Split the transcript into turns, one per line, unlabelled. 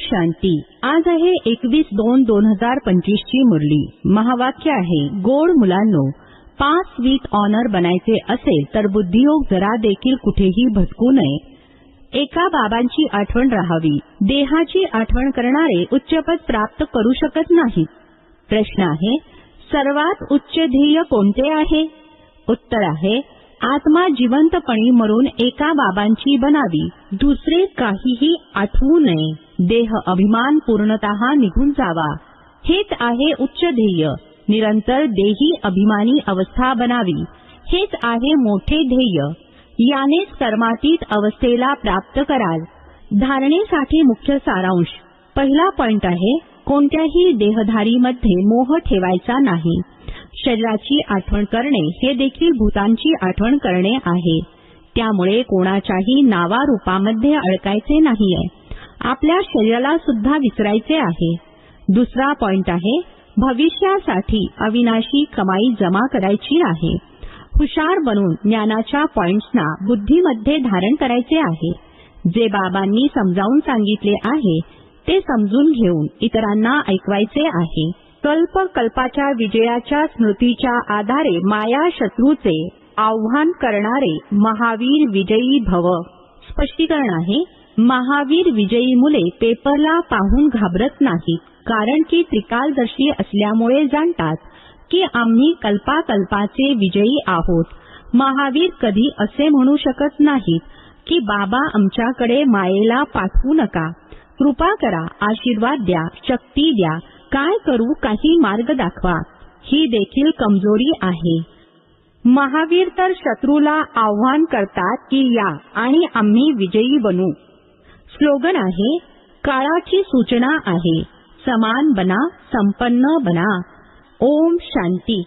शांती. आज आहे एकवीस दोन दोन हजार पंचवीस ची मुरली. महावाक्य आहे गोड मुलांनो पाच स्वीट ऑनर बनायचे असेल तर बुद्धियोग जरा देखील कुठेही भटकू नये. एका बाबांची आठवण राहावी. देहाची आठवण करणारे उच्चपद प्राप्त करू शकत नाही प्रश्न आहे सर्वात उच्च ध्येय कोणते आहे? उत्तर आहे आत्मा जिवंतपणी मरून एका बाबांची बनावी. दुसरे काहीही आठवू नये. देह अभिमान पूर्णतः निघून जावा. हेच आहे उच्च ध्येय. निरंतर देही अभिमानी अवस्था बनावी. हेच आहे मोठे ध्येय. यानेच कर्मातीत अवस्थेला प्राप्त कराल. धारणेसाठी मुख्य सारांश. पहिला पॉइंट आहे कोणत्याही देहधारीमध्ये मोह ठेवायचा नाही. शरीराची आठवण करणे हे देखील भूतांची आठवण करणे आहे. त्यामुळे कोणाच्याही नावारूपामध्ये अडकायचे नाहीये. आपल्या शरीराला सुद्धा विसरायचे आहे. दुसरा पॉइंट आहे भविष्यासाठी अविनाशी कमाई जमा करायची आहे. हुशार बनून ज्ञानाच्या पॉइंट्सना बुद्धीमध्ये धारण करायचे आहे. जे बाबांनी समजावून सांगितले आहे ते समजून घेऊन इतरांना ऐकवायचे आहे. कल्प कल्पाच्या विजयाच्या स्मृतीच्या आधारे माया शत्रूचे आव्हान करणारे महावीर विजयी भव. स्पष्टीकरण आहे महावीर विजयी मुले पेपरला पाहून घाबरत नाहीत. कारण की त्रिकालदर्शी असल्यामुळे जाणतात की आम्ही कल्पाकल्पाचे विजयी आहोत. महावीर कधी असे म्हणू शकत नाहीत की बाबा आमच्याकडे मायेला पाठवू नका. कृपा करा आशीर्वाद द्या शक्ती द्या. काय करू काही मार्ग दाखवा. ही देखील कमजोरी आहे. महावीर तर शत्रूला आव्हान करतात की या आणि आम्ही विजयी बनू. स्लोगन आहे काळाची सूचना आहे समान बना संपन्न बना. ओम शांती.